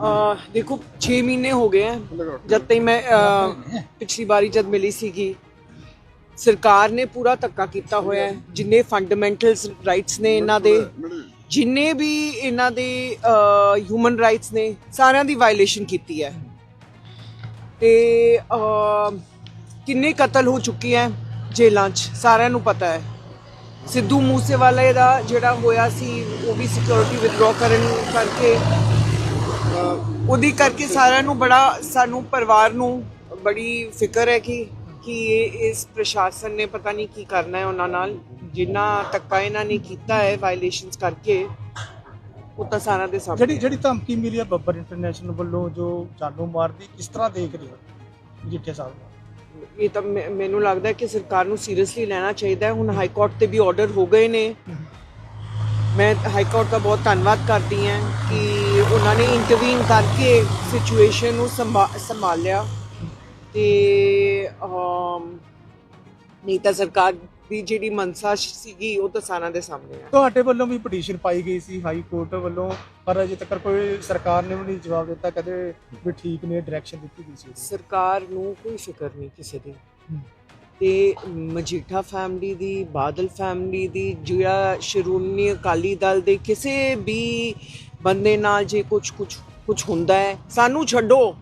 ਅਹ ਦੇਖੋ 6 ਮਹੀਨੇ ਹੋ ਗਏ ਹੈ ਜਦ ਤੱਕ ਮੈਂ ਪਿਛਲੀ ਵਾਰੀ ਜਦ ਮਿਲੀ ਸੀਗੀ ਸਰਕਾਰ ਨੇ ਪੂਰਾ ਧੱਕਾ ਕੀਤਾ ਹੋਇਆ ਹੈ ਜਿੰਨੇ ਫੰਡਾਮੈਂਟਲਸ ਰਾਈਟਸ ਨੇ ਇਹਨਾਂ ਦੇ ਜਿੰਨੇ ਵੀ ਇਹਨਾਂ ਦੇ ਹਿਊਮਨ ਰਾਈਟਸ ਨੇ ਸਾਰਿਆਂ ਦੀ ਵਾਇਲੇਸ਼ਨ ਕੀਤੀ ਹੈ ਤੇ ਕਿੰਨੇ ਕਤਲ ਹੋ ਚੁੱਕੇ ਹੈ ਜੇਲਾਂ 'ਚ ਸਾਰਿਆਂ ਨੂੰ ਪਤਾ ਹੈ ਸਿੱਧੂ ਮੂਸੇਵਾਲੇ ਦਾ ਜਿਹੜਾ ਹੋਇਆ ਸੀ ਉਹ ਵੀ ਸਿਕਿਉਰਿਟੀ ਵਿਦਡਰਾ ਕਰਨ ਕਰਕੇ ਉਹਦੀ ਕਰਕੇ ਸਾਰਿਆਂ ਨੂੰ ਬੜਾ ਸਾਨੂੰ ਪਰਿਵਾਰ ਨੂੰ ਬੜੀ ਫਿਕਰ ਹੈ ਕਿ ਕਿ ਇਹ ਇਸ ਪ੍ਰਸ਼ਾਸਨ ਨੇ ਪਤਾ ਨਹੀਂ ਕੀ ਕਰਨਾ ਹੈ ਉਹਨਾਂ ਨਾਲ। ਜਿੰਨਾ ਧੱਕਾ ਇਹਨਾਂ ਨੇ ਕੀਤਾ ਹੈ ਵਾਇਲੇਸ਼ਨਸ ਕਰਕੇ ਉਹ ਤਾਂ ਸਾਰਿਆਂ ਦੇ ਸਾਹਮਣੇ ਜਿਹੜੀ ਜਿਹੜੀ ਧਮਕੀ ਮਿਲੀ ਹੈ ਬੱਬਰ ਇੰਟਰਨੈਸ਼ਨਲ ਵੱਲੋਂ ਜੋ ਜਾਨੋਂ ਮਾਰਦੀ ਕਿਸ ਤਰ੍ਹਾਂ ਦੇਖ ਰਹੇ ਹੋ ਜਿੱਠੇ ਸਾਹਿਬ? ਇਹ ਤਾਂ ਮੈਨੂੰ ਲੱਗਦਾ ਕਿ ਸਰਕਾਰ ਨੂੰ ਸੀਰੀਅਸਲੀ ਲੈਣਾ ਚਾਹੀਦਾ ਹੈ। ਹੁਣ ਹਾਈ ਕੋਰਟ ਤੇ ਵੀ ਆਰਡਰ ਹੋ ਗਏ ਨੇ। ਮੈਂ ਹਾਈ ਕੋਰਟ ਦਾ ਬਹੁਤ ਧੰਨਵਾਦ ਕਰਦੀ ਹਾਂ ਕਿ ਉਹਨਾਂ ਨੇ ਇੰਟਰਵੀਨ ਕਰਕੇ ਸਿਚੁਏਸ਼ਨ ਨੂੰ ਸੰਭਾ- ਸੰਭਾਲਿਆ ਤੇ ਅਮ, ਨਹੀਂ ਤਾਂ ਸਰਕਾਰ ਦੀ ਜਿਹੜੀ ਮਨਸਾ ਸੀਗੀ ਉਹ ਤਾਂ ਸਾਰਿਆਂ ਦੇ ਸਾਹਮਣੇ ਹੈ ਤੁਹਾਡੇ ਵੱਲੋਂ ਵੀ ਪਟੀਸ਼ਨ ਪਾਈ ਗਈ ਸੀ ਹਾਈ ਕੋਰਟ ਵੱਲੋਂ ਪਰ ਅਜੇ ਤੱਕ ਕੋਈ ਸਰਕਾਰ ਨੇ ਵੀ ਨਹੀਂ ਜਵਾਬ ਦਿੱਤਾ ਕਦੇ ਵੀ ਠੀਕ ਨੇ ਡਾਇਰੈਕਸ਼ਨ ਦਿੱਤੀ ਗਈ ਸੀ। ਸਰਕਾਰ ਨੂੰ ਕੋਈ ਫਿਕਰ ਨਹੀਂ ਕਿਸੇ ਦੀ। ਤੇ ਮਜੀਠਾ ਫੈਮਿਲੀ ਦੀ ਬਾਦਲ ਫੈਮਿਲੀ ਦੀ ਜਿਹੜਾ ਸ਼੍ਰੋਮਣੀ ਅਕਾਲੀ ਦਲ ਦੇ ਕਿਸੇ ਵੀ ਬੰਦੇ ਨਾਲ ਜੇ ਕੁਝ ਕੁਝ ਕੁਝ ਹੁੰਦਾ ਹੈ ਸਾਨੂੰ ਛੱਡੋ।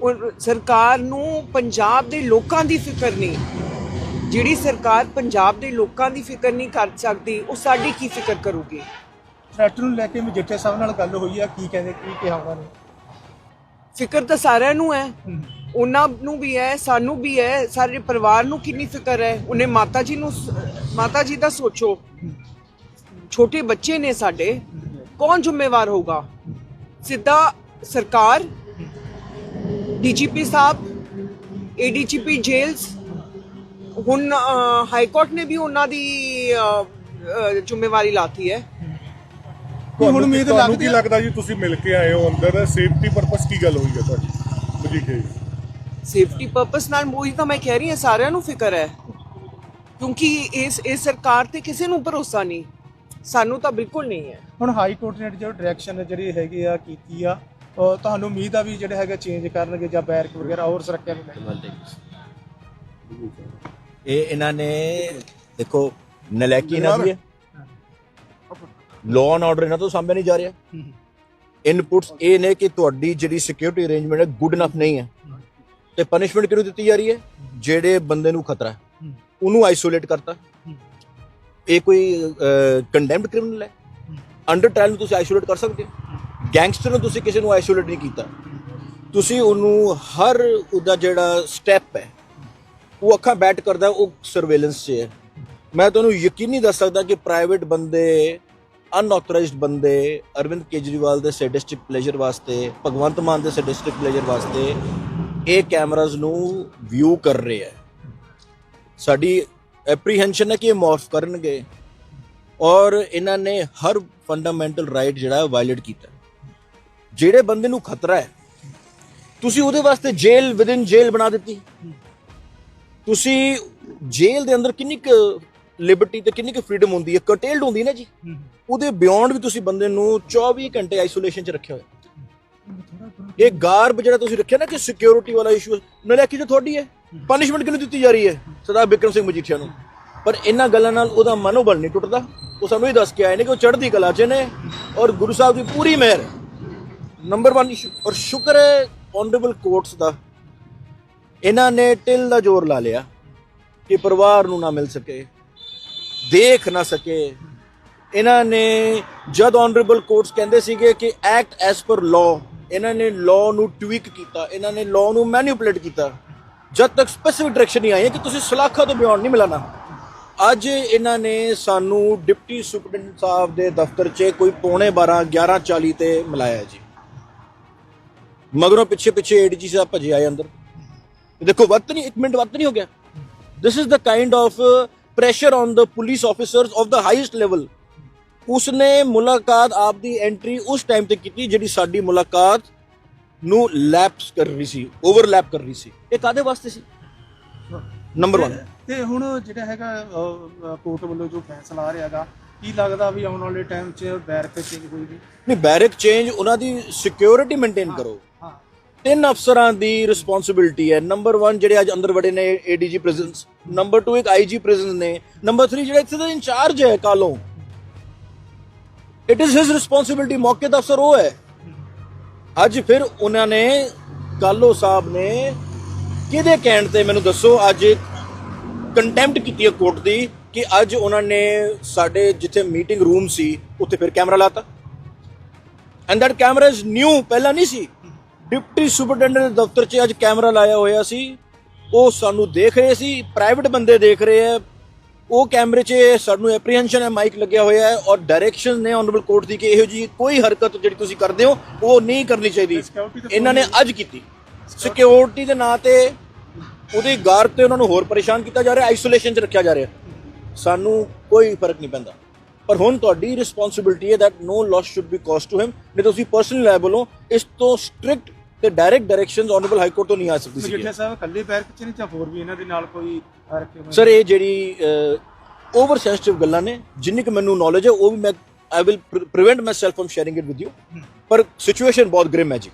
ਉਹ ਸਰਕਾਰ ਨੂੰ ਪੰਜਾਬ ਦੇ ਲੋਕਾਂ ਦੀ ਫਿਕਰ ਨਹੀਂ। ਜਿਹੜੀ ਸਰਕਾਰ ਪੰਜਾਬ ਦੇ ਲੋਕਾਂ ਦੀ ਫਿਕਰ ਨਹੀਂ ਕਰ ਸਕਦੀ ਉਹ ਸਾਡੀ ਕੀ ਫਿਕਰ ਕਰੂਗੀ? ਥ੍ਰੈਟ ਨੂੰ ਲੈ ਕੇ ਮਜੀਠੇ ਸਾਹਿਬ ਨਾਲ ਗੱਲ ਹੋਈ ਆ ਕੀ ਕਹਿੰਦੇ ਕੀ ਕਿਹਾ ਉਹਨਾਂ ਨੇ? ਫਿਕਰ ਤਾਂ ਸਾਰਿਆਂ ਨੂੰ ਹੈ। ਉਹਨਾਂ ਨੂੰ ਵੀ ਹੈ ਸਾਨੂੰ ਵੀ ਹੈ ਸਾਰੇ ਪਰਿਵਾਰ ਨੂੰ ਕਿੰਨੀ ਫਿਕਰ ਹੈ? ਉਹਨੇ ਮਾਤਾ ਜੀ ਨੂੰ ਮਾਤਾ ਜੀ ਦਾ ਸੋਚੋ। ਛੋਟੇ ਬੱਚੇ ਨੇ ਸਾਡੇ ਕੌਣ ਜ਼ਿੰਮੇਵਾਰ ਹੋਊਗਾ? ਸਿੱਧਾ ਸਰਕਾਰ ਡੀਜੀਪੀ ਸਾਹਿਬ ਏਡੀਜੀਪੀ ਜੇਲਸ ਹੁਣ ਹਾਈ ਕੋਰਟ ਨੇ ਵੀ ਉਹਨਾਂ ਦੀ ਜ਼ਿੰਮੇਵਾਰੀ ਲਾਤੀ ਹੈ। ਹੁਣ ਉਮੀਦ ਲੱਗਦੀ ਲੱਗਦਾ ਜੀ ਤੁਸੀਂ ਮਿਲ ਕੇ ਆਏ ਹੋ ਅੰਦਰ? ਸੇਫਟੀ ਪਰਪਸ ਕੀ ਗੱਲ ਹੋਈ ਹੈ ਤੁਹਾਡੀ? ਮਜੀਠੇ ਸੇਫਟੀ ਪਰਪਸ ਨਾਲ ਉਹੀ ਤਾਂ ਮੈਂ ਕਹਿ ਰਹੀ ਹਾਂ ਸਾਰਿਆਂ ਨੂੰ ਫਿਕਰ ਹੈ। ਕਿਉਂਕਿ ਇਸ ਇਸ ਸਰਕਾਰ ਤੇ ਕਿਸੇ ਨੂੰ ਭਰੋਸਾ ਨਹੀਂ। ਸਾਨੂੰ ਤਾਂ ਬਿਲਕੁਲ ਨਹੀਂ ਹੈ। ਹੁਣ ਹਾਈ ਕੋਰਟ ਨੇ ਜੋ ਡਾਇਰੈਕਸ਼ਨ ਜਿਹੜੀ ਹੈਗੀ ਆ ਕੀਤੀ ਆ ਤੁਹਾਨੂੰ ਉਮੀਦ ਆ ਵੀ ਜਿਹੜੇ ਹੈਗੇ ਚੇਂਜ ਕਰਨਗੇ ਜਾਂ ਬੈਰਕ ਵਗੈਰਾ ਹੋਰ ਸੁਰੱਖਿਆ ਨੂੰ ਲੈ ਕੇ? ਇਹ ਇਹਨਾਂ ਨੇ ਦੇਖੋ ਨਲਾਇਕੀ ਇਹਨਾਂ ਦੀ ਹੈ। ਲਾਅ ਐਂਡ ਆਰਡਰ ਇਹਨਾਂ ਤੋਂ ਸਾਹਮਣੇ ਨਹੀਂ ਜਾ ਰਿਹਾ। ਇਨਪੁਟਸ ਇਹ ਨੇ ਕਿ ਤੁਹਾਡੀ ਜਿਹੜੀ ਸਿਕਿਉਰਿਟੀ ਅਰੇਂਜਮੈਂਟ ਹੈ ਗੁੱਡ ਇਨਫ ਨਹੀਂ ਹੈ। ਤੇ ਪਨਿਸ਼ਮੈਂਟ ਕਿਹਨੂੰ ਦਿੱਤੀ ਜਾ ਰਹੀ ਹੈ? ਜਿਹੜੇ ਬੰਦੇ ਨੂੰ ਖਤਰਾ ਹੈ ਉਹਨੂੰ ਆਈਸੋਲੇਟ ਕਰਤਾ। ਇਹ ਕੋਈ ਕੰਡੈਮਡ ਕ੍ਰਿਮੀਨਲ ਹੈ? ਅੰਡਰ ਟ੍ਰਾਇਲ ਨੂੰ ਤੁਸੀਂ ਆਈਸੋਲੇਟ ਕਰ ਸਕਦੇ ਹੋ? ਗੈਂਗਸਟਰ ਨੂੰ ਤੁਸੀਂ ਕਿਸੇ ਨੂੰ ਆਈਸੋਲੇਟ ਨਹੀਂ ਕੀਤਾ। ਤੁਸੀਂ ਉਹਨੂੰ ਹਰ ਉਹਦਾ ਜਿਹੜਾ ਸਟੈਪ ਹੈ ਉਹ ਅੱਖਾਂ ਬੈਠ ਕਰਦਾ ਉਹ ਸਰਵੇਲੈਂਸ 'ਚ ਹੈ। ਮੈਂ ਤੁਹਾਨੂੰ ਯਕੀਨੀ ਦੱਸ ਸਕਦਾ ਕਿ ਪ੍ਰਾਈਵੇਟ ਬੰਦੇ ਅਨਆਥੋਰਾਈਜ਼ਡ ਬੰਦੇ ਅਰਵਿੰਦ ਕੇਜਰੀਵਾਲ ਦੇ ਸੈਡਿਸਟਿਕ ਪਲੇਜਰ ਵਾਸਤੇ ਭਗਵੰਤ ਮਾਨ ਦੇ ਸੈਡਿਸਟਿਕ ਪਲੇਜਰ ਵਾਸਤੇ ਇਹ ਕੈਮਰਾਜ਼ ਨੂੰ ਵਿਊ ਕਰ ਰਹੇ ਹੈ। ਸਾਡੀ ਐਪਰੀਹੈਂਸ਼ਨ ਹੈ ਕਿ ਇਹ ਮੌਰਫ ਕਰਨਗੇ ਔਰ ਇਹਨਾਂ ਨੇ ਹਰ ਫੰਡਾਮੈਂਟਲ ਰਾਈਟ ਜਿਹੜਾ ਵਾਇਲੇਟ ਕੀਤਾ। ਜਿਹੜੇ ਬੰਦੇ ਨੂੰ ਖਤਰਾ ਹੈ ਤੁਸੀਂ ਉਹਦੇ ਵਾਸਤੇ ਜੇਲ੍ਹ ਵਿਦਿਨ ਜੇਲ੍ਹ ਬਣਾ ਦਿੱਤੀ। ਤੁਸੀਂ ਜੇਲ੍ਹ ਦੇ ਅੰਦਰ ਕਿੰਨੀ ਕੁ ਲਿਬਰਟੀ ਤੇ ਕਿੰਨੀ ਕੁ ਫਰੀडम ਹੁੰਦੀ ਹੈ ਕਰਟੇਲਡ ਹੁੰਦੀ ਹੈ ਨਾ ਜੀ। ਉਹਦੇ ਬਿਯੋਂਡ ਵੀ ਤੁਸੀਂ ਬੰਦੇ ਨੂੰ 24 ਘੰਟੇ ਆਈਸੋਲੇਸ਼ਨ 'ਚ ਰੱਖਿਆ ਹੋਇਆ। ਇਹ ਗਾਰਬ ਜਿਹੜਾ ਤੁਸੀਂ ਰੱਖਿਆ ਨਾ ਕਿ ਸਿਕਿਉਰਿਟੀ ਵਾਲਾ ਇਸ਼ੂ ਨਾਲੇ ਨਲਾਇਕੀ ਤੇ ਤੁਹਾਡੀ ਹੈ। ਪਨਿਸ਼ਮੈਂਟ ਕਿਹਨੂੰ ਦਿੱਤੀ ਜਾ ਰਹੀ ਹੈ? ਸਰਦਾਰ ਬਿਕਰਮ ਸਿੰਘ ਮਜੀਠੀਆ ਨੂੰ। ਪਰ ਇਹਨਾਂ ਗੱਲਾਂ ਨਾਲ ਉਹਦਾ ਮਨੋਬਲ ਨਹੀਂ ਟੁੱਟਦਾ। ਉਹ ਸਾਨੂੰ ਇਹ ਦੱਸ ਕੇ ਆਏ ਨੇ ਕਿ ਉਹ ਚੜ੍ਹਦੀ ਕਲਾ 'ਚ ਨੇ ਔਰ ਗੁਰੂ ਸਾਹਿਬ ਦੀ ਪੂਰੀ ਮਿਹਰ। ਨੰਬਰ 1 ਇਸ਼ੂ ਔਰ ਸ਼ੁਕਰ ਹੈ ਔਨਰੇਬਲ ਕੋਰਟਸ ਦਾ। ਇਹਨਾਂ ਨੇ ਟਿਲ ਦਾ ਜ਼ੋਰ ਲਾ ਲਿਆ ਕਿ ਪਰਿਵਾਰ ਨੂੰ ਨਾ ਮਿਲ ਸਕੇ, ਦੇਖ ਨਾ ਸਕੇ। ਇਹਨਾਂ ਨੇ ਜਦ ਆਨਰੇਬਲ ਕੋਰਟਸ ਕਹਿੰਦੇ ਸੀਗੇ ਕਿ ਐਕਟ ਐਸ ਪਰ ਲਾਅ ਇਹਨਾਂ ਨੇ ਲਾਅ ਨੂੰ ਟਵੀਕ ਕੀਤਾ, ਇਹਨਾਂ ਨੇ ਲਾਅ ਨੂੰ ਮੈਨੀਪੂਲੇਟ ਕੀਤਾ। ਜਦ ਤੱਕ ਸਪੈਸਿਫਿਕ ਡਾਇਰੈਕਸ਼ਨ ਨਹੀਂ ਆਈ ਕਿ ਤੁਸੀਂ ਸਲਾਖਾ ਤੋਂ ਬਿਆਨ ਨਹੀਂ ਮਿਲਾਣਾ ਅੱਜ ਇਹਨਾਂ ਨੇ ਸਾਨੂੰ ਡਿਪਟੀ ਸੁਪਰਡੈਂਟ ਸਾਹਿਬ ਦੇ ਦਫ਼ਤਰ 'ਚ ਕੋਈ ਪੌਣੇ 12 11:40 ਤੇ ਮਿਲਾਇਆ ਜੀ। ਮਗਰੋਂ ਪਿੱਛੇ ਪਿੱਛੇ ਏਡੀਜੀ ਸਾਹਿਬ ਭੱਜੇ ਆਏ ਅੰਦਰ। ਦੇਖੋ, ਵਕਤ ਨਹੀਂ, ਇੱਕ ਮਿੰਟ ਵਕਤ ਨਹੀਂ ਹੋ ਗਿਆ। This is the kind of pressure on the police police of the the level ਉਸਨੇ ਮੁਲਾਕਾਤ ਆਪ ਦੀ ਐਂਟਰੀ ਉਸ ਟਾਈਮ ਤੇ ਕੀਤੀ ਜਿਹੜੀ ਸਾਡੀ ਮੁਲਾਕਾਤ ਨੂੰ ਲੈਪਸ ਕਰ ਰਹੀ ਸੀ ਓਵਰਲੈਪ ਕਰ ਰਹੀ ਸੀ। ਇਹ ਕਾਦੇ ਵਾਸਤੇ ਸੀ? ਨੰਬਰ 1 ਤੇ ਹੁਣ ਜਿਹੜਾ ਹੈਗਾ ਕੋਰਟ ਵੱਲੋਂ ਜੋ ਫੈਸਲਾ ਆ ਰਿਹਾਗਾ ਕੀ ਲੱਗਦਾ ਵੀ ਆਉਣ ਵਾਲੇ ਟਾਈਮ 'ਚ ਬੈਰਕ ਚੇਂਜ ਹੋਏਗੀ? ਨਹੀਂ ਬੈਰਕ ਚੇਂਜ ਉਹਨਾਂ ਦੀ ਸਿਕਿਉਰਿਟੀ ਮੇਨਟੇਨ ਕਰੋ। ਹਾਂ ਤਿੰਨ ਅਫਸਰਾਂ ਦੀ ਰਿਸਪੌਂਸਿਬਿਲਟੀ ਹੈ। ਨੰਬਰ 1 ਜਿਹੜੇ ਅੱਜ ਅੰਦਰ ਵੜੇ ਨੇ ਏਡੀਜੀ ਪ੍ਰਿਜ਼ਨਸ ਨੰਬਰ 2 ਇੱਕ ਆਈਜੀ ਪ੍ਰਿਜ਼ਨਸ ਨੇ ਨੰਬਰ 3 ਜਿਹੜਾ ਇੱਥੇ ਦਾ ਇੰਚਾਰਜ ਹੈ ਕਾਲੋਂ ਇਟ ਇਜ਼ ਹਿਸ ਰਿਸਪੌਂਸਿਬਿਲਟੀ ਮੌਕੇ ਦਾ ਅਫਸਰ ਉਹ ਹੈ। ਅੱਜ ਫਿਰ ਉਹਨਾਂ ਨੇ ਕਾਲੋ ਸਾਹਿਬ ਨੇ ਕਿਹਦੇ ਕਹਿਣ ਤੇ ਮੈਨੂੰ ਦੱਸੋ, ਅੱਜ ਕੰਟੈਂਪਟ ਕੀਤੀ ਹੈ ਕੋਰਟ ਦੀ ਕਿ ਅੱਜ ਉਹਨਾਂ ਨੇ ਸਾਡੇ ਜਿੱਥੇ ਮੀਟਿੰਗ ਰੂਮ ਸੀ, ਉੱਥੇ ਫਿਰ ਕੈਮਰਾ ਲਾਤਾ। And that camera is new ਪਹਿਲਾਂ ਨਹੀਂ ਸੀ। ਡਿਪਟੀ ਸੁਪਰਡੈਂਟ ਦੇ ਦਫ਼ਤਰ 'ਚ ਅੱਜ ਕੈਮਰਾ ਲਾਇਆ ਹੋਇਆ ਸੀ। ਉਹ ਸਾਨੂੰ ਦੇਖ ਰਹੇ ਸੀ ਪ੍ਰਾਈਵੇਟ ਬੰਦੇ ਦੇਖ ਰਹੇ ਆ ਉਹ ਕੈਮਰੇ 'ਚ ਸਾਨੂੰ ਐਪਰੀਹੈਂਸ਼ਨ ਹੈ ਮਾਈਕ ਲੱਗਿਆ ਹੋਇਆ ਹੈ ਔਰ ਡਾਇਰੈਕਸ਼ਨ ਨੇ ਆਨਰੇਬਲ ਕੋਰਟ ਦੀ ਕਿ ਇਹੋ ਜੀ ਕੋਈ ਹਰਕਤ ਜਿਹੜੀ ਤੁਸੀਂ ਕਰਦੇ ਹੋ ਉਹ ਨਹੀਂ ਕਰਨੀ ਚਾਹੀਦੀ। ਇਹਨਾਂ ਨੇ ਅੱਜ ਕੀਤੀ। ਸਿਕਿਉਰਿਟੀ ਦੇ ਨਾਂ ਤੇ ਉਹਦੀ ਗਾਰ ਤੇ ਉਹਨਾਂ ਨੂੰ ਹੋਰ ਪਰੇਸ਼ਾਨ ਕੀਤਾ ਜਾ ਰਿਹਾ ਆਈਸੋਲੇਸ਼ਨ 'ਚ ਰੱਖਿਆ ਜਾ ਰਿਹਾ। ਸਾਨੂੰ ਕੋਈ ਫ਼ਰਕ ਨਹੀਂ ਪੈਂਦਾ। ਪਰ ਹੁਣ ਤੁਹਾਡੀ ਰਿਸਪੌਂਸਿਬਿਲਟੀ ਹੈ that no loss should be caused to him ਨਹੀਂ ਤਾਂ ਤੁਸੀਂ ਪਰਸਨਲੀ ਲਾਇਬਲ ਹੋ। ਇਸ ਤੋਂ ਸਟ੍ਰਿਕਟ ਤੇ direct directions honourable high court ਤੋਂ ਨਹੀਂ ਆ ਸਕਦੀ ਸੀ ਮਜੀਠੀਆ ਸਾਹਿਬ ਇਕੱਲੇ ਬੈਰਕ 'ਚ ਨਹੀਂ ਜਾਂ ਹੋਰ ਵੀ ਇਹਨਾਂ ਦੇ ਨਾਲ ਕੋਈ ਰੱਖੇ ਹੋਏ ਸਰ ਇਹ ਜਿਹੜੀ ਓਵਰ ਸੈਂਸਿਟਿਵ ਗੱਲਾਂ ਨੇ ਜਿੰਨੀ ਕਿ ਮੈਨੂੰ ਨੌਲੇਜ ਹੈ ਉਹ ਵੀ ਮੈਂ I will prevent myself from sharing it with you ਪਰ ਸਿਚੁਏਸ਼ਨ ਬਹੁਤ ਗ੍ਰਿਮ ਹੈ ਜੀ।